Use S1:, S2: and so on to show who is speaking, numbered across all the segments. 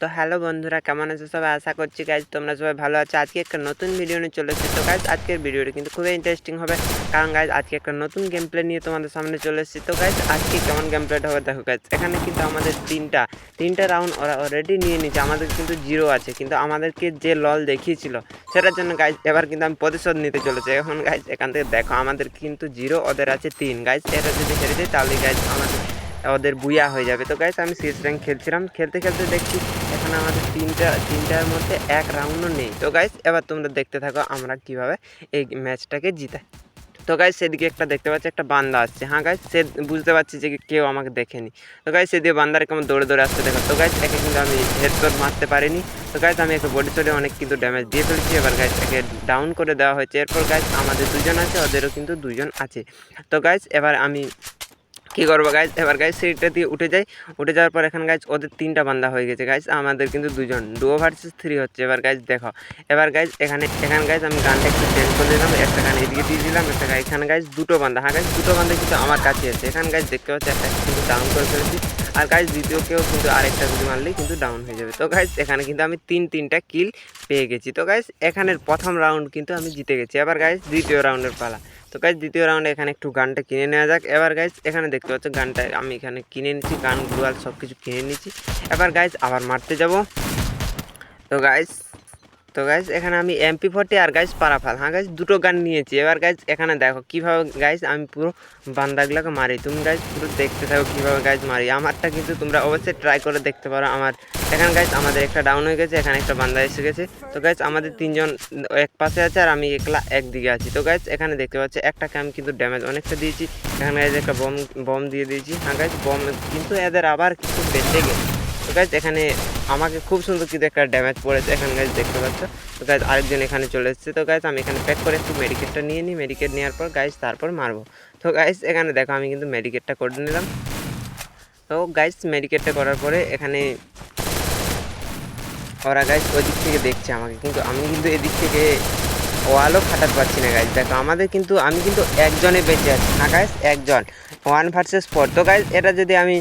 S1: তো হ্যালো বন্ধুরা, কেমন আছো সবাই? আশা করছি গাইজ তোমরা সবাই ভালো আছো। আজকে একটা নতুন ভিডিও নিয়ে চলে এসেছি। তো গাইজ আজকের ভিডিওটা কিন্তু খুবই ইন্টারেস্টিং হবে। কারণ গাইজ আজকে একটা নতুন গেম প্লে নিয়ে তোমাদের সামনে চলে এসেছি। তো গাইজ আজকে কেমন গেম প্লেটা হবে? দেখো গাইজ এখানে কিন্তু আমাদের তিনটা তিনটা রাউন্ড ওরা অলরেডি নিয়ে নিয়েছে। আমাদের কিন্তু জিরো আছে। কিন্তু আমাদেরকে যে লল দেখিয়েছিল, সেটার জন্য গাইজ এবার কিন্তু আমি প্রতিশোধ নিতে চলেছি। এখন গাইজ এখান থেকে দেখো, আমাদের কিন্তু জিরো ওদের আছে তিন। গাইজ এটা যদি হেরে যায় তাহলে গাইজ আমাদের, ওদের বুয়া হয়ে যাবে। তো গাইস আমি সিএস র্যাঙ্ক খেলছিলাম। খেলতে খেলতে দেখছি আমাদের তিনটা, তিনটার মধ্যে এক রাউন্ডও নেই। তো গাইস এবার তোমরা দেখতে থাকো আমরা কীভাবে এই ম্যাচটাকে জিতাই। তো গাইস সেদিকে একটা দেখতে পাচ্ছি, একটা বান্দা আসছে। হ্যাঁ গাইস সে বুঝতে পারছি যে কেউ আমাকে দেখেনি। তো গাইস সেদিকে বান্দার কেমন দৌড়ে দৌড়ে আসতে দেখো। তো গাইস একে কিন্তু আমি হেডশট মারতে পারিনি। তো গাইস আমি একে বডি শটে অনেক কিন্তু ড্যামেজ দিয়ে ফেলেছি। এবার গাইস একে ডাউন করে দেওয়া হয়েছে। এরপর গাইস আমাদের দুজন আছে, ওদেরও কিন্তু দুজন আছে। তো গাইস এবার আমি কী করব গাইজ এবার গাইজ সেইটা দিয়ে উঠে যাই। উঠে যাওয়ার পর এখানে গাইজ ওদের তিনটা বান্দা হয়ে গেছে গাইজ আমাদের কিন্তু দুজন। ডুও ভার্সেস থ্রি হচ্ছে। এবার গাইজ দেখো। এবার গাইজ এখানে এখানে গাইজ আমি গানটা একটু চেঞ্জ করে দিলাম। একটা গান এদিকে দিয়ে দিলাম, একটা গান এখানে গাইজ দুটো বান্দা। হ্যাঁ গাইজ দুটো বান্দা কিন্তু আমার কাছে আছে। এখানে গাইজ দেখতে পাচ্ছি, একটা কিন্তু ডাউন করে ফেলেছি। আর গাইজ দ্বিতীয় কেউ কিন্তু আরেকটা গুলি মারলেই কিন্তু ডাউন হয়ে যাবে। তো গাইজ এখানে কিন্তু আমি তিন, তিনটা কিল পেয়ে গেছি। তো গাইজ এখানের প্রথম রাউন্ড কিন্তু আমি জিতে গেছি। এবার গাইজ দ্বিতীয় রাউন্ডের পালা। তো গাইজ দ্বিতীয় রাউন্ডে এখানে একটু গানটা কিনে নেওয়া যাক। এবার গাইজ এখানে দেখতে পাচ্ছ গানটা আমি এখানে কিনে নিচ্ছি গান গুয়াল সব কিছু কিনে নিচ্ছি। এবার গাইজ আবার মারতে যাব। তো গাইজ তো গাইজ এখানে আমি এমপি ফোর্টি আর গাইজ পারাফাল। হ্যাঁ গাইজ দুটো গান নিয়েছি। এবার গাইজ এখানে দেখো কীভাবে গাইজ আমি পুরো বান্দাগুলোকে মারি। তুমি গাইজ পুরো দেখতে থাকো কীভাবে গাইজ মারি। আমারটা কিন্তু তোমরা অবশ্যই ট্রাই করে দেখতে পারো। আমার, এখানে গাইজ আমাদের একটা ডাউন হয়ে গেছে, এখানে একটা বান্দা এসে গেছে। তো গাইজ আমাদের তিনজন এক পাশে আছে আর আমি একলা একদিকে আছি। তো গাইজ এখানে দেখতে পাচ্ছি একটাকে আমি কিন্তু ড্যামেজ অনেকটা দিয়েছি। এখানে গাইজ একটা বম বম দিয়ে দিয়েছি। হ্যাঁ গাইজ বম কিন্তু এদের আবার কিছু বেঁচে গেছে। তো গাইজ এখানে আমাকে খুব সুন্দর কিন্তু একটা ড্যামেজ পড়েছে। এখানে গাইজ দেখতে পাচ্ছ? তো গাইজ আরেকজন এখানে চলে এসেছে। তো গাইজ আমি এখানে প্যাক করে একটু মেডিকেটটা নিয়ে নিই। মেডিকেট নেওয়ার পর গাইজ তারপর মারবো। তো গাইজ এখানে দেখো আমি কিন্তু মেডিকেটটা করে নিলাম। তো গাইজ মেডিকেটটা করার পরে এখানে ওরা গাইজ ওই দিক থেকে দেখছে আমাকে। কিন্তু আমি কিন্তু এদিক থেকে ওয়ালও খাটাতে পারছি না গাইজ দেখো আমাদের কিন্তু, আমি কিন্তু একজনে বেঁচে আছি। না গাইজ একজন। ওয়ান ভার্সেস ফোর তো গাইজ এটা যদি আমি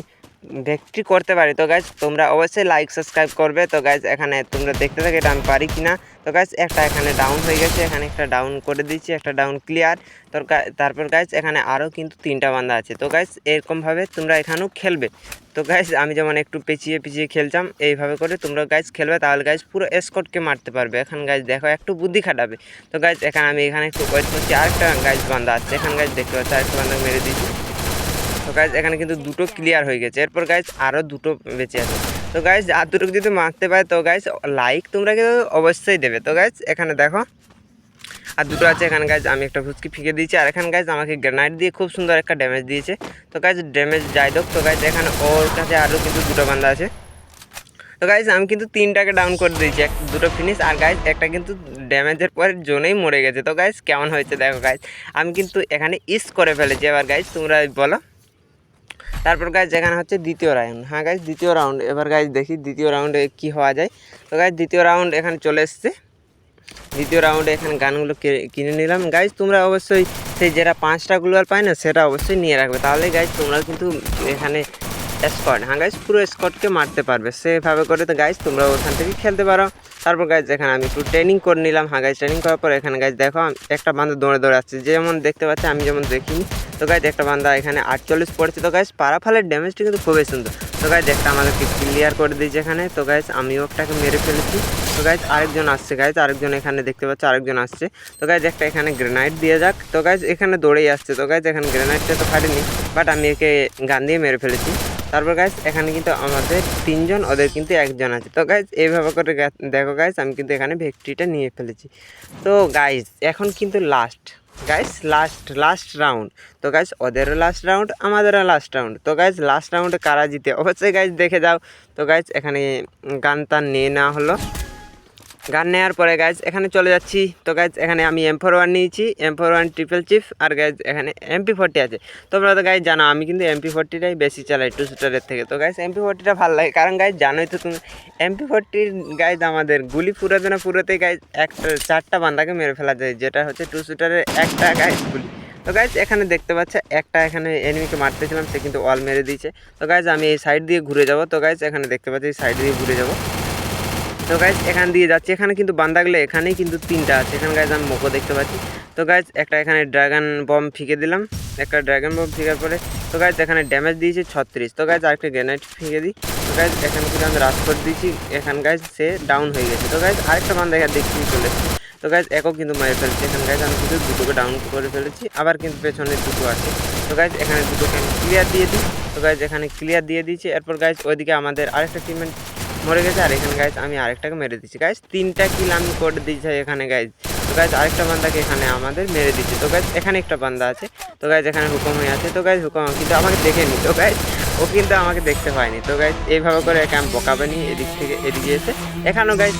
S1: ভেক্টরি করতে পারি। তো গাইজ তোমরা অবশ্যই লাইক সাবস্ক্রাইব করবে। তো গাইজ এখানে তোমরা দেখতে থাকো এটা আমি পারি কি না তো গাইজ একটা এখানে ডাউন হয়ে গেছে, এখানে একটা ডাউন করে দিচ্ছি একটা ডাউন ক্লিয়ার তোর তারপর গাইজ এখানে আরও কিন্তু তিনটা বান্দা আছে। তো গাইজ এরকমভাবে তোমরা এখানেও খেলবে। তো গাইজ আমি যেমন একটু পেঁচিয়ে পেঁচিয়ে খেলতাম, এইভাবে করে তোমরা গাইজ খেলবে, তাহলে গাইজ পুরো স্কটকে মারতে পারবে। এখন গাইজ দেখো, একটু বুদ্ধি খাটাবে। তো গাইজ এখানে আমি এখানে একটু ওয়েট করছি, আরেকটা গাইজ বান্দা আছে। এখানে গাইজ দেখতে পাচ্ছি, আরেকটা বান্দা মেরে দিয়েছি। তো গাইজ এখানে কিন্তু দুটো ক্লিয়ার হয়ে গেছে। এরপর গাইজ আরও দুটো বেঁচে আছে। তো গাইজ আর দুটো যদি মারতে পারে, তো গাইজ লাইক তোমরা কিন্তু অবশ্যই দেবে। তো গাইজ এখানে দেখো, আর দুটো আছে এখানে গাইজ আমি একটা ফুচকি ফিকে দিয়েছি। আর এখানে গাইজ আমাকে গ্রেনাইট দিয়ে খুব সুন্দর একটা ড্যামেজ দিয়েছে। তো গাইজ ড্যামেজ যাই দোক তো গাইজ এখানে ওর কাছে আরও কিন্তু দুটো বান্দা আছে। তো গাইজ আমি কিন্তু তিনটাকে ডাউন করে দিয়েছি, এক, দুটো ফিনিশ আর গাইজ একটা কিন্তু ড্যামেজের পরে জোনেই মরে গেছে। তো গাইজ কেমন হয়েছে দেখো গাইজ আমি কিন্তু এখানে ইস করে ফেলেছি। এবার গাইজ তোমরা বলো। তারপর গাছ যেখানে হচ্ছে দ্বিতীয় রাউন্ড হ্যাঁ গাছ দ্বিতীয় রাউন্ড এবার গাছ দেখি দ্বিতীয় রাউন্ডে কি হওয়া যায়। তো গাছ দ্বিতীয় রাউন্ড এখানে চলে এসছে। দ্বিতীয় রাউন্ডে এখানে গানগুলো কিনে নিলাম। গাইজ তোমরা অবশ্যই সেই যেটা পাঁচটা গ্লোয়াল পায় না সেটা অবশ্যই নিয়ে রাখবে। তাহলে গাইজ তোমরা কিন্তু এখানে স্কট হ্যাঁ গাইজ পুরো স্কটকে মারতে পারবে। সেভাবে করে তো গাইজ তোমরা ওখান থেকে খেলতে পারো। তারপর গাইজ এখানে আমি একটু ট্রেনিং করে নিলাম। হ্যাঁ গাইজ ট্রেনিং করার পর এখানে গাইজ দেখো একটা বান্ধব দৌড়ে দৌড়ে আসছে যেমন দেখতে পাচ্ছি, আমি যেমন দেখিনি। তো গাইজ একটা বান্ধা এখানে আটচল্লিশ পড়েছে। তো গাইজ পারাফালের ড্যামেজটা কিন্তু খুবই সুন্দর। তো গাইজ একটা আমাদেরকে ক্লিয়ার করে দিয়েছে এখানে। তো গাইজ আমিও একটাকে মেরে ফেলেছি। তো গাইজ আরেকজন আসছে গাইজ আরেকজন এখানে দেখতে পাচ্ছি, আরেকজন আসছে। তো গাইজ একটা এখানে গ্রেনাইট দিয়ে যাক। তো গাইজ এখানে দৌড়েই আসছে। তো গাইজ এখানে গ্রেনাইটটা তো ফাটেনি বাট আমি একে গান দিয়ে মেরে ফেলেছি। তারপর গাইজ এখানে কিন্তু আমাদের তিনজন, ওদের কিন্তু একজন আছে। তো গাইজ এইভাবে করে দেখো গাইজ আমি কিন্তু এখানে ভেক্টরিটা নিয়ে ফেলেছি। তো গাইজ এখন কিন্তু last guys last last round তো গাইজ ওদেরও লাস্ট রাউন্ড আমাদেরও লাস্ট রাউন্ড তো গাইজ লাস্ট রাউন্ডে কারা জিতে? অবশ্যই গাইজ দেখে যাও। তো গাইজ এখানে গান টান নিয়ে নেওয়া হলো। গান নেওয়ার পরে গাইজ এখানে চলে যাচ্ছি। তো গাইজ এখানে আমি এম ফোর ওয়ান নিয়েছি। M four one triple chief আর গাইজ এখানে এমপি ফোরটি আছে। তোমরা তো গাইজ জানো, আমি কিন্তু এমপি ফোরটিটাই বেশি চালাই টু শুটারের থেকে। তো গাইজ এমপি ফোরটিটা ভালো লাগে। কারণ গাইজ জানোই তো তুমি এমপি ফোরটির গাইজ আমাদের গুলি ফুরাতে না ফুরাতে গাইজ একটা, চারটা বান্দাকে মেরে ফেলা যায়। যেটা হচ্ছে টু শুটারের একটা গাইজ গুলি। তো গাইজ এখানে দেখতে পাচ্ছে, একটা এখানে এনিমিকে মারতেছিলাম, সে কিন্তু ওয়াল মেরে দিয়েছে। তো গাইজ আমি এই সাইড দিয়ে ঘুরে যাব। তো গাইজ এখানে দেখতে পাচ্ছি, এই সাইড দিয়ে ঘুরে যাব। তো গাইজ এখান দিয়ে যাচ্ছি। এখানে কিন্তু বান্দাগুলো, এখানেই কিন্তু তিনটা আছে। এখানে গাইজ আমি মোকো দেখতে পাচ্ছি। তো গাইজ একটা এখানে ড্রাগন বম ফিকে দিলাম। একটা ড্রাগন বম ফিকার পরে। তো গাইজ এখানে ড্যামেজ দিয়েছে ছত্রিশ। তো গাইজ আরেকটা গ্রেনাইট ফিকে দিই। তো গাইজ এখানে কিন্তু আমি রাশ করে দিয়েছি। এখান গাইজ সে ডাউন হয়ে গেছে। তো গাইজ আরেকটা বান্দা এখানে দেখছি চলে তো গাইজ একও কিন্তু মেরে ফেলেছে। এখানে গাইজ আমি কিন্তু দুটোকে ডাউন করে ফেলেছি। আবার কিন্তু পেছনে দুটো আছে। তো গাইজ এখানে দুটোকে আমি ক্লিয়ার দিয়ে দিই। তো গাইজ এখানে ক্লিয়ার দিয়ে দিয়েছি। এরপর গাইজ ওইদিকে আমাদের আরেকটা টিমমেট মরে গেছে, আর এখানে গাইজ আমি আরেকটাকে মেরে দিচ্ছি। গাইজ তিনটা কিল আমি করে দিয়েছি এখানে গাইজ তো গাইজ আরেকটা বান্দাকে এখানে আমাদের মেরে দিচ্ছি। তো গাইজ এখানে একটা বান্দা আছে। তো গাইজ এখানে হুকুম হয়ে আছে। তো গাইজ হুকুম কিন্তু আমাকে দেখেনি। তো গাইজ ও কিন্তু আমাকে দেখতে পায়নি। তো গাইজ এইভাবে করে একে আমি বকাবেনি এদিক থেকে, এদিকে এসে। এখানেও গাইজ